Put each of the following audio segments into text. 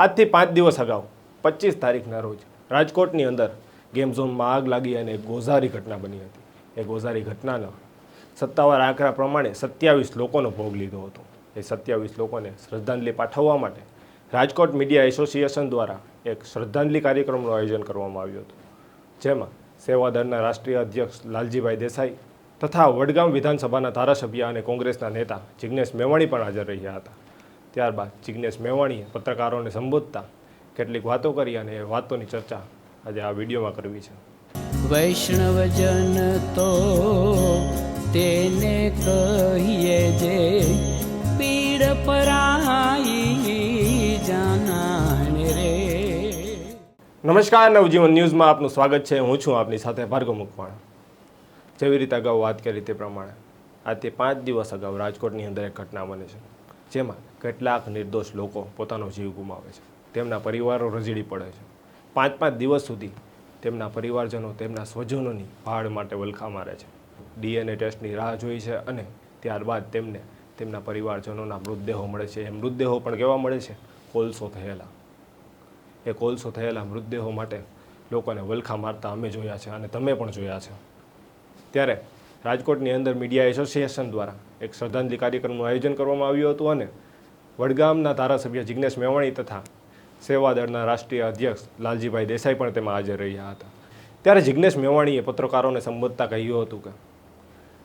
આજથી પાંચ દિવસ અગાઉ, પચીસ તારીખના રોજ, રાજકોટની અંદર ગેમ ઝોનમાં આગ લાગી અને ગોઝારી ઘટના બની હતી. એ ગોઝારી ઘટનાનો સત્તાવાર આંકડા પ્રમાણે સત્યાવીસ લોકોનો ભોગ લીધો હતો. એ સત્યાવીસ લોકોને શ્રદ્ધાંજલિ પાઠવવા માટે રાજકોટ મીડિયા એસોસિએશન દ્વારા એક શ્રદ્ધાંજલિ કાર્યક્રમનું આયોજન કરવામાં આવ્યું હતું. જેમાં સેવાદળના રાષ્ટ્રીય અધ્યક્ષ લાલજીભાઈ દેસાઈ તથા વડગામ વિધાનસભાના ધારાસભ્ય અને કોંગ્રેસના નેતા જિગ્નેશ મેવાણી પણ હાજર રહ્યા હતા. ત્યારબાદ જિગ્નેશ મેવાણીએ પત્રકારોને સંબોધતા કેટલીક વાતો કરી અને એ વાતોની ચર્ચા આજે આ વિડીયોમાં કરવી છે. વૈષ્ણવજન તો તેને કહીએ જે પીડ પરાઈ જાનાને રે. નમસ્કાર નવજીવન ન્યૂઝમાં આપનું સ્વાગત છે. હું છું આપની સાથે ભાર્ગવ મુખવાણા જેવી રીતે અગાઉ વાત કરી તે પ્રમાણે આજથી પાંચ દિવસ અગાઉ રાજકોટની અંદર એક ઘટના બને છે. જેમાં કેટલાક નિર્દોષ લોકો પોતાનો જીવ ગુમાવે છે. તેમના પરિવારો રજડી પડે છે. પાંચ પાંચ દિવસ સુધી તેમના પરિવારજનો તેમના સ્વજનોની ભાડ માટે વલખા મારે છે. ડીએનએ ટેસ્ટની રાહ જોઈ છે અને ત્યારબાદ તેમને તેમના પરિવારજનોના મૃતદેહો મળે છે. એ મૃતદેહો પણ કેવા મળે છે? કોલસો થયેલા. એ કોલસો થયેલા મૃતદેહો માટે લોકોને વલખા મારતા અમે જોયા છે અને તમે પણ જોયા છે. ત્યારે રાજકોટની અંદર મીડિયા એસોસિએશન દ્વારા એક શ્રદ્ધાંજલિ કાર્યક્રમનું આયોજન કરવામાં આવ્યું હતું અને વડગામના ધારાસભ્ય જિગ્નેશ મેવાણી તથા સેવાદળના રાષ્ટ્રીય અધ્યક્ષ લાલજીભાઈ દેસાઈ પણ તેમાં હાજર રહ્યા હતા. ત્યારે જિગ્નેશ મેવાણીએ પત્રકારોને સંબોધતા કહ્યું હતું કે,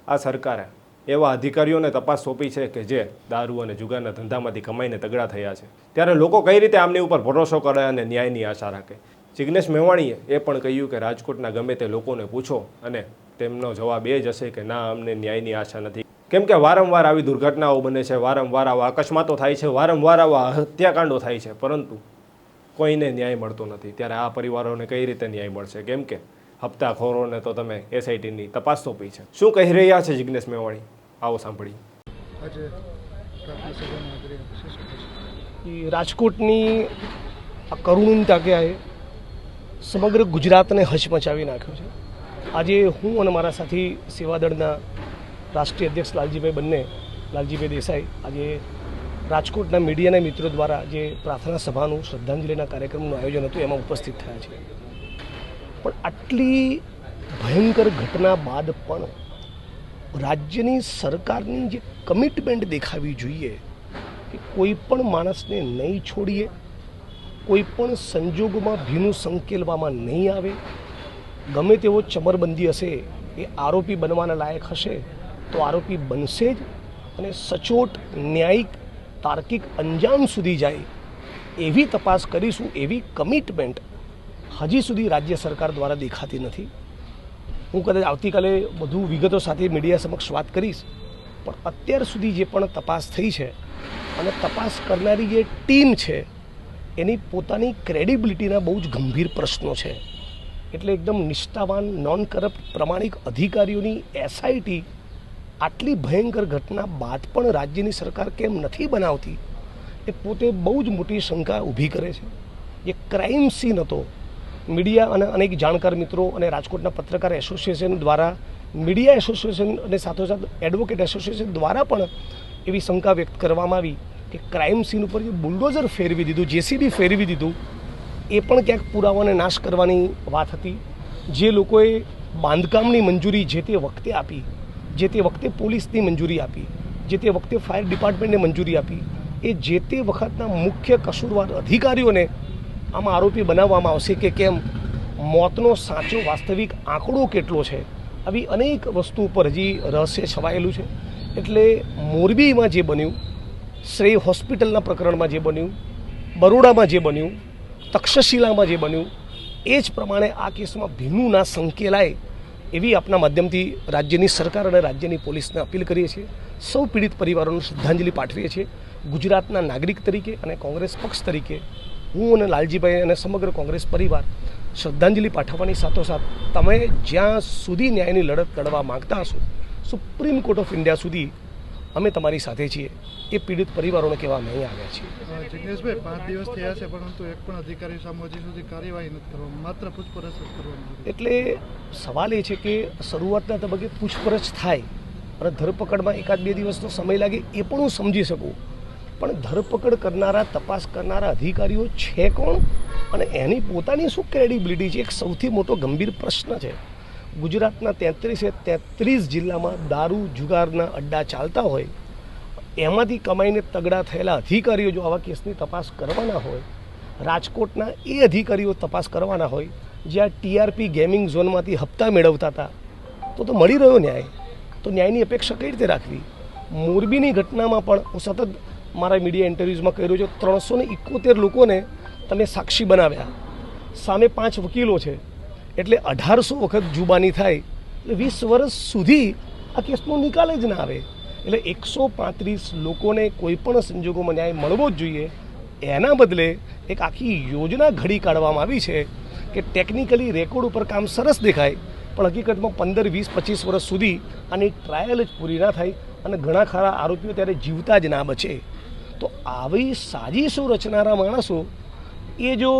આ સરકારે એવા અધિકારીઓને તપાસ સોંપી છે કે જે દારૂ અને જુગારના ધંધામાંથી કમાઈને તગડા થયા છે. ત્યારે લોકો કઈ રીતે આમની ઉપર ભરોસો કરે અને ન્યાયની આશા રાખે? જિગ્નેશ મેવાણીએ એ પણ કહ્યું કે રાજકોટના ગમે તે લોકોને પૂછો અને તેમનો જવાબ એ જ હશે કે ના અમને ન્યાયની આશા નથી. કેમ કે વારંવાર આવી દુર્ઘટનાઓ બને છે વારંવાર આવા અકસ્માતો થાય છે વારંવાર આવા હત્યાકાંડો થાય છે પરંતુ કોઈને ન્યાય મળતો નથી. ત્યારે આ પરિવારોને કઈ રીતે ન્યાય મળશે? કેમ કે હપ્તાખોરોને તો તમે એસઆઈટીની તપાસ સોંપી છે. શું કહી રહ્યા છે જિગ્નેશ મેવાણી? આવો સાંભળી આજે પ્રાર્થના સભામાં હાજરી આપી શું કહેશો? એ રાજકોટની આ કરુણ તાગ્યાએ સમગ્ર ગુજરાતને હચમચાવી નાખ્યું છે. આજે હું અને મારા સાથી સેવાદળના રાષ્ટ્રીય અધ્યક્ષ લાલજીભાઈ બંને, લાલજીભાઈ દેસાઈ, આજે રાજકોટના મીડિયાના મિત્રો દ્વારા જે પ્રાર્થના સભાનું શ્રદ્ધાંજલિના કાર્યક્રમનું આયોજન હતું, એમાં ઉપસ્થિત થયા છે. પણ આટલી ભયંકર ઘટના બાદ પણ રાજ્યની સરકારની જે કમિટમેન્ટ દેખાવી જોઈએ કે કોઈ પણ માણસને નહીં છોડીએ કોઈ પણ સંજોગોમાં ભીનું સંકેલવામાં નહીં આવે? ગમે તેવો ચમરબંધી હશે, એ આરોપી બનવાના લાયક હશે, તો આરોપી બનશે જ અને સચોટ, ન્યાયિક, તાર્કિક અંજામ સુધી જાય. એવી તપાસ કરીશું, એવી કમિટમેન્ટ હજી સુધી રાજ્ય સરકાર દ્વારા દેખાતી નથી. હું કદાચ આવતીકાલે વધુ વિગતો સાથે મીડિયા સમક્ષ વાત કરીશ, પણ અત્યાર સુધી જે પણ તપાસ થઈ છે, અને તપાસ કરનારી જે ટીમ છે એની પોતાની ક્રેડિબિલિટીના બહુ જ ગંભીર પ્રશ્નો છે. એટલે એકદમ નિષ્ઠાવાન નોન કરપ્ટ પ્રમાણિક અધિકારીઓની એસઆઈટી આટલી ભયંકર ઘટના બાદ પણ રાજ્યની સરકાર કેમ નથી બનાવતી? એ પોતે બહુ જ મોટી શંકા ઊભી કરે છે. એ ક્રાઇમ સીન હતો. મીડિયા અને અનેક જાણકાર મિત્રો અને રાજકોટના પત્રકાર એસોસિએશન દ્વારા, મીડિયા એસોસિએશન અને સાથોસાથ એડવોકેટ એસોસિએશન દ્વારા પણ એવી શંકા વ્યક્ત કરવામાં આવી. કે ક્રાઇમ સીન ઉપર જે બુલડોઝર ફેરવી દીધું, જેસીબી ફેરવી દીધું, એ પણ ક્યાંક પુરાવાને નાશ કરવાની વાત હતી. જે લોકોએ બાંધકામની મંજૂરી જે તે વખતે આપી, જે તે વખતે પોલીસની મંજૂરી આપી, જે તે વખતે ફાયર ડિપાર્ટમેન્ટને મંજૂરી આપી, એ જે તે વખતના મુખ્ય કસૂરવાર અધિકારીઓને આમાં આરોપી બનાવવામાં આવશે કે કેમ, મોતનો સાચો વાસ્તવિક આંકડો કેટલો છે, આવી અનેક વસ્તુ ઉપર હજી રહસ્ય છવાયેલું છે. એટલે મોરબીમાં જે બન્યું શ્રેય હોસ્પિટલના પ્રકરણમાં જે બન્યું, બરોડામાં જે બન્યું, તક્ષશિલામાં જે બન્યું, એ જ પ્રમાણે આ કેસમાં ભીનું સંકેલાય એવી આપના માધ્યમથી રાજ્યની સરકાર અને રાજ્યની પોલીસને અપીલ કરીએ છીએ. સૌ પીડિત પરિવારોને શ્રદ્ધાંજલિ પાઠવીએ છીએ. ગુજરાતના નાગરિક તરીકે અને કોંગ્રેસ પક્ષ તરીકે હું અને લાલજીભાઈ અને સમગ્ર કોંગ્રેસ પરિવાર શ્રદ્ધાંજલિ પાઠવવાની સાથોસાથ તમે જ્યાં સુધી ન્યાયની લડત લડવા માગતા હશો, સુપ્રીમ કોર્ટ ઓફ ઇન્ડિયા સુધી અમે તમારી સાથે છીએ. એ પીડિત પરિવારોને કહેવા અમે અહીં આવ્યા છીએ. જિગ્નેશભાઈ પાંચ દિવસ થયા છે પરંતુ એક પણ અધિકારી સામે હજી સુધી કાર્યવાહી નથી કરવામાં માત્ર પૂછપરછ કરવાની એટલે સવાલ એ છે કે શરૂઆતના તબક્કે પૂછપરછ થાય અને ધરપકડમાં એકાદ બે દિવસનો સમય લાગે એ પણ હું સમજી શકું. પણ ધરપકડ કરનારા તપાસ કરનારા અધિકારીઓ છે કોણ? અને એની પોતાની શું ક્રેડિબિલિટી છે? એક સૌથી મોટો ગંભીર પ્રશ્ન છે. ગુજરાતના તેત્રીસે તેત્રીસ જિલ્લામાં દારૂ જુગારના અડ્ડા ચાલતા હોય, એમાંથી કમાઈને તગડા થયેલા અધિકારીઓ જો આવા કેસની તપાસ કરવાના હોય, રાજકોટના એ અધિકારીઓ તપાસ કરવાના હોય, જ્યાં ટીઆરપી ગેમિંગ ઝોનમાંથી હપ્તા મેળવતા હતા, તો તો મળી રહ્યો ન્યાય. તો ન્યાયની અપેક્ષા કઈ રીતે રાખવી? મોરબીની ઘટનામાં પણ હું સતત મારા મીડિયા ઇન્ટરવ્યૂઝમાં કહી રહ્યો છું, ત્રણસો ને ઇકોતેર લોકોને તમે સાક્ષી બનાવ્યા. સામે પાંચ વકીલો છે. એટલે અઢારસો વખત જુબાની થાય, એટલે વીસ વર્ષ સુધી આ કેસનો નિકાલ જ ના આવે. એટલે એકસો પાંત્રીસ લોકોને કોઈ પણ સંજોગોમાં ન્યાય મળવો જ જોઈએ. એના બદલે એક આખી યોજના ઘડી કાઢવામાં આવી છે કે ટેકનિકલી રેકોર્ડ ઉપર કામ સરસ દેખાય, પણ હકીકતમાં પંદર, વીસ, પચીસ વર્ષ સુધી આની ટ્રાયલ જ પૂરી ના થાય અને ઘણા ખરા આરોપીઓ ત્યારે જીવતા જ ના બચે. તો આવી સાજીશો રચનારા માણસો, એ જો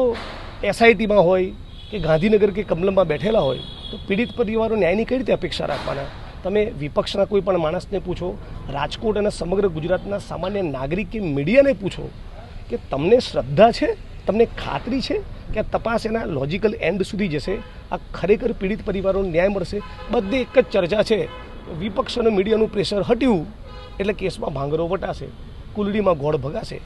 એસઆઈટીમાં હોય કે ગાંધીનગર કે કમલમમાં બેઠેલા હોય, તો પીડિત પરિવારો ન્યાયની કઈ રીતે અપેક્ષા રાખવાના? તમે વિપક્ષના કોઈ પણ માણસને પૂછો, રાજકોટ અને સમગ્ર ગુજરાતના સામાન્ય નાગરિક કે મીડિયાને પૂછો કે તમને શ્રદ્ધા છે, તમને ખાતરી છે કે આ તપાસ એના લોજિકલ એન્ડ સુધી જશે, આ ખરેખર પીડિત પરિવારોને ન્યાય મળશે? બધે એક જ ચર્ચા છે. વિપક્ષ અને મીડિયાનું પ્રેશર હટ્યું એટલે કેસમાં ભાંગરો વટાશે, કુલડીમાં ગોળ ભગાશે.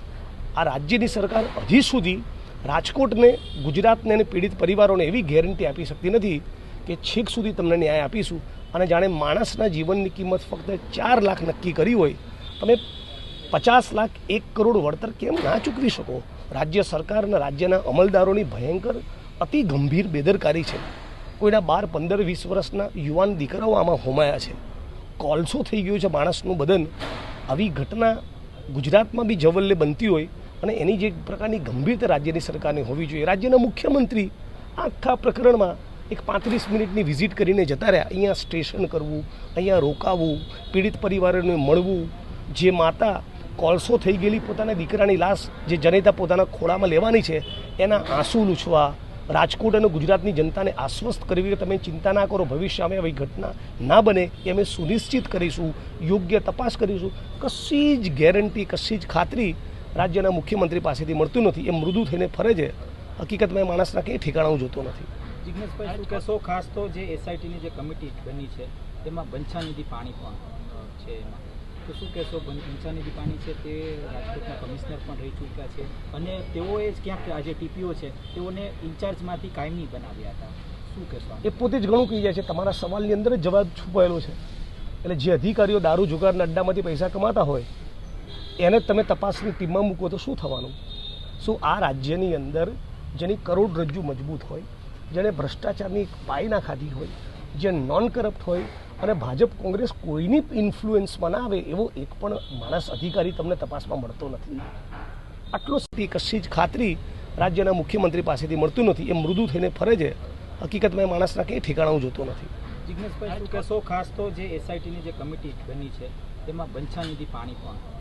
આ રાજ્યની સરકાર હજી સુધી રાજકોટને, ગુજરાતને અને પીડિત પરિવારોને એવી ગેરંટી આપી શકતી નથી કે છેક સુધી તમને ન્યાય આપીશું. અને જાણે માણસના જીવનની કિંમત ફક્ત ચાર લાખ નક્કી કરી હોય, તમે પચાસ લાખ એક કરોડ વળતર કેમ ના ચૂકવી શકો? રાજ્ય સરકાર અને રાજ્યના અમલદારોની ભયંકર, અતિ ગંભીર બેદરકારી છે. કોઈના બાર, પંદર, વીસ વર્ષના યુવાન દીકરાઓ આમાં હોમાયા છે. કોલસો થઈ ગયું છે માણસનું બદન. આવી ઘટના ગુજરાતમાં બી જવલ્લે બનતી હોય અને એની જે પ્રકારની ગંભીરતા રાજ્યની સરકારની હોવી જોઈએ. રાજ્યના મુખ્યમંત્રી આખા પ્રકરણમાં એક પાંત્રીસ મિનિટની વિઝિટ કરીને જતા રહ્યા. અહીંયા સ્ટેશન કરવું, અહીંયા રોકાવું, પીડિત પરિવારોને મળવું, જે માતા કોલસો થઈ ગયેલી પોતાના દીકરાની લાશ જે જનેતા પોતાના ખોળામાં લેવાની છે, એના આંસુ લૂછવા, રાજકોટ અને ગુજરાતની જનતાને આશ્વસ્ત કરવી કે તમે ચિંતા ના કરો ભવિષ્યમાં આવી ઘટના ના બને, એ અમે સુનિશ્ચિત કરીશું, યોગ્ય તપાસ કરીશું. કશી જ ગેરંટી, કશી જ ખાતરી રાજ્યના મુખ્યમંત્રી પાસેથી મળતું નથી. એ મૃદુ થઈને ફરે છે. હકીકતમાં એ માણસના કંઈ ઠેકાણાઓ જોતો નથી. જિગ્નેશભાઈ શું કહેશો? ખાસ તો જે એસઆઈટીની જે કમિટી બની છે તેમાં બંછાનિધિ પાણી પણ છે એમાં. તો શું કહેશો? બંછાનિધિ પાણી છે તે રાજકોટના કમિશનર પણ રહી ચૂક્યા છે અને તેઓએ જ ક્યાંક આજે ટીપીઓ છે તેઓને ઇન્ચાર્જમાંથી કાયમી બનાવ્યા હતા. શું કહેશો એ પોતે જ ઘણું કહી જાય છે. તમારા સવાલની અંદર જ જવાબ છુપાયેલો છે. એટલે જે અધિકારીઓ દારૂ જુગારના અડ્ડામાંથી પૈસા કમાતા હોય એને તમે તપાસની ટીમમાં મૂકો તો શું થવાનું? શું આ રાજ્યની અંદર જેની કરોડરજ્જુ મજબૂત હોય, જેણે ભ્રષ્ટાચારની પાઈ ના ખાધી હોય, જે નોન કરપ્ટ હોય અને ભાજપ કોંગ્રેસ કોઈની ઇન્ફ્લુએન્સમાં ના આવે એવો એક પણ માણસ અધિકારી તમને તપાસમાં મળતો નથી. આટલો કશી જ ખાતરી રાજ્યના મુખ્યમંત્રી પાસેથી મળતું નથી. એ મૃદુ થઈને ફરે છે. હકીકતમાં એ માણસના કંઈ ઠેકાણું જોતો નથી. જિજ્ઞેશભાઈ, શું કહેશો? ખાસ તો જે એસઆઈટીની જે કમિટી બની છે, તેમાં બંછાનિધિ પાણી પણ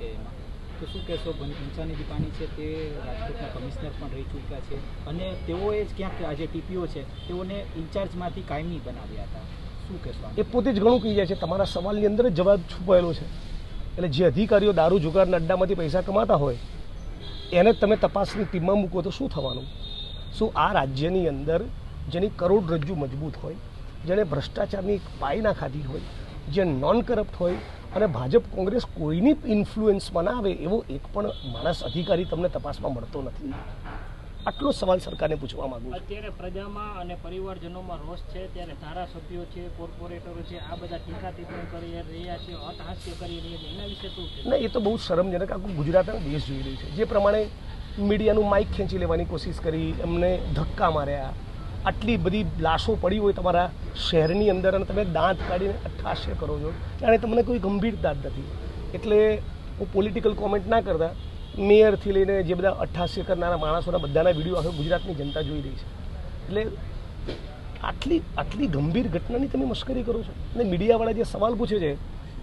છે એમાં તો શું કહેશો? ભંસાની દીપાણી પાણી છે તે રાજકોટના કમિશનર પણ રહી ચૂક્યા છે અને તેઓએ જ ક્યાંક આ જે ટીપીઓ છે તેઓને ઇન્ચાર્જમાંથી કાયમી બનાવ્યા હતા. શું કહેશો એ પોતે જ ઘણું કહી જાય છે. તમારા સવાલની અંદર જવાબ છુપાયેલો છે. એટલે જે અધિકારીઓ દારૂ જુગારના અડ્ડામાંથી પૈસા કમાતા હોય, એને તમે તપાસની ટીમમાં મૂકો તો શું થવાનું? શું આ રાજ્યની અંદર જેની કરોડરજ્જુ મજબૂત હોય, જેણે ભ્રષ્ટાચારની પાયના ખાધી હોય, જે નોન કરપ્ટ હોય અને ભાજપ કોંગ્રેસ કોઈની ઇન્ફ્લુએન્સમાં ના આવે એવો એક પણ માણસ અધિકારી તમને તપાસમાં મળતો નથી. આટલો સવાલ સરકારને પૂછવા માંગુ છું. અત્યારે પ્રજામાં અને પરિવારજનોમાં રોષ છે ત્યારે ધારાસભ્યો છે કોર્પોરેટરો છે આ બધા ટીકા ટિપ્પણી કરી રહ્યા છે અટહાસ્ય કરી રહ્યા છે. એના વિશે શું છે ના એ તો બહુ શરમજનક આખું ગુજરાત અને દેશ જોઈ રહ્યું છે. જે પ્રમાણે મીડિયાનું માઇક ખેંચી લેવાની કોશિશ કરી એમને ધક્કા માર્યા આટલી બધી લાશો પડી હોય તમારા શહેરની અંદર અને તમે દાંત કાઢીને અઠ્ઠાસ્ય કરો છો. જાણે તમને કોઈ ગંભીરતા જ નથી. એટલે હું પોલિટિકલ કોમેન્ટ ના કરતા મેયરથી લઈને જે બધા અઠ્ઠાસ્ય કરનારા માણસોના બધાના વીડિયો આખો ગુજરાતની જનતા જોઈ રહી છે. એટલે આટલી આટલી ગંભીર ઘટનાની તમે મશ્કરી કરો છો. અને મીડિયાવાળા જે સવાલ પૂછે છે,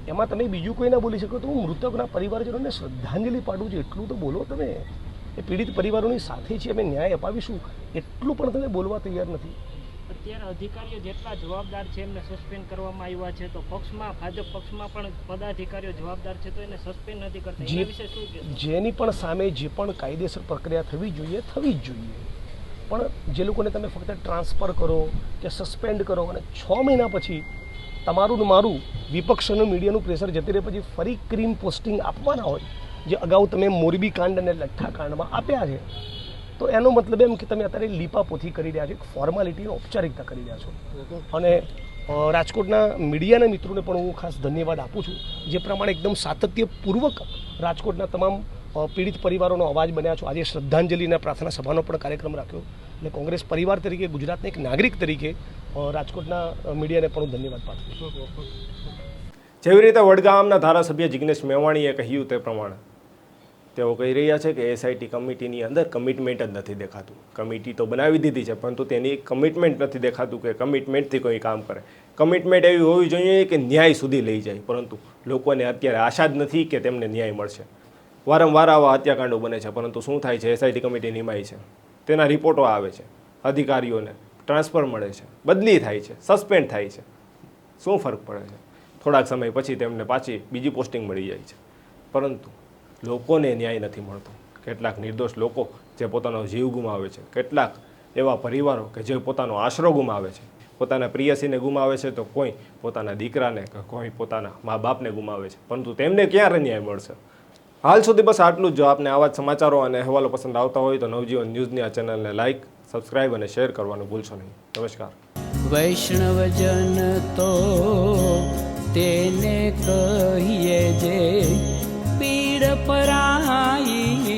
એમાં તમે બીજું કોઈ ના બોલી શકો તો હું મૃતકના પરિવારજનોને શ્રદ્ધાંજલિ પાડું છું. એટલું તો બોલો તમે. એ પીડિત પરિવારોની સાથે છે અમે ન્યાય અપાવીશું એટલું પણ તમે બોલવા તૈયાર નથી. અત્યારે અધિકારીઓ જેટલા જવાબદાર છે એમને સસ્પેન્ડ કરવામાં આવ્યા છે તો પક્ષમાં ભાજપ પક્ષમાં પણ પદાધિકારીઓ જવાબદાર છે તો એને સસ્પેન્ડ નથી કરતા. જે વિશે શું જેની પણ સામે જે પણ કાયદેસર પ્રક્રિયા થવી જોઈએ થવી જ જોઈએ. પણ જે લોકોને તમે ફક્ત ટ્રાન્સફર કરો કે સસ્પેન્ડ કરો અને છ મહિના પછી તમારું ને મારું વિપક્ષનું મીડિયાનું પ્રેશર જતી રહે પછી ફરી ક્રીમ પોસ્ટિંગ આપવાના હોય જે અગાઉ તમે મોરબી કાંડ અને લઠ્ઠા કાંડમાં આપ્યા છે, તો એનો મતલબ એમ કે તમે અત્યારે લીપાપોથી કરી રહ્યા છો, એક ફોર્માલિટીની ઔપચારિકતા કરી રહ્યા છો. અને રાજકોટના મીડિયાના મિત્રોને પણ હું ખાસ ધન્યવાદ આપું છું, જે પ્રમાણે એકદમ સાતત્યપૂર્વક રાજકોટના તમામ પીડિત પરિવારોનો અવાજ બન્યા છો. આજે શ્રદ્ધાંજલિના પ્રાર્થના સભાનો પણ કાર્યક્રમ રાખ્યો. એટલે કોંગ્રેસ પરિવાર તરીકે, ગુજરાતના એક નાગરિક તરીકે રાજકોટના મીડિયાને પણ હું ધન્યવાદ પાઠવું જેવી રીતે વડગામના ધારાસભ્ય જિગ્નેશ મેવાણીએ કહ્યું તે પ્રમાણે તેઓ કહી રહ્યા છે કે એસઆઈટી કમિટીની અંદર કમિટમેન્ટ જ નથી દેખાતું. કમિટી તો બનાવી દીધી છે, પરંતુ તેની કમિટમેન્ટ નથી દેખાતું કે કમિટમેન્ટથી કોઈ કામ કરે. કમિટમેન્ટ એવી હોવી જોઈએ કે ન્યાય સુધી લઈ જાય, પરંતુ લોકોને અત્યારે આશા જ નથી કે તેમને ન્યાય મળશે. વારંવાર આવા હત્યાકાંડો બને છે, પરંતુ શું થાય છે? એસઆઈટી કમિટી નિમાય છે. તેના રિપોર્ટો આવે છે. અધિકારીઓને ટ્રાન્સફર મળે છે. બદલી થાય છે. સસ્પેન્ડ થાય છે. શું ફરક પડે છે? થોડાક સમય પછી તેમને પાછી બીજી પોસ્ટિંગ મળી જાય છે. પરંતુ લોકોને ન્યાય નથી મળતો. કેટલાક નિર્દોષ લોકો જે પોતાનો જીવ ગુમાવે છે, કેટલાક એવા પરિવારો કે જે પોતાનો આશરો ગુમાવે છે. પોતાના પ્રિયસીને ગુમાવે છે તો કોઈ પોતાના દીકરાને કે કોઈ પોતાના મા બાપને ગુમાવે છે. પરંતુ તેમને ક્યારે ન્યાય મળશે? હાલ સુધી બસ આટલું જ. જો આપને આવા જ સમાચારો અને અહેવાલો પસંદ આવતા હોય તો નવજીવન ન્યૂઝની આ ચેનલને લાઇક સબસ્ક્રાઇબ અને શેર કરવાનું ભૂલશો નહીં. નમસ્કાર. વૈષ્ણવજન તો તેને કહીએ જે પીડ પરાઈ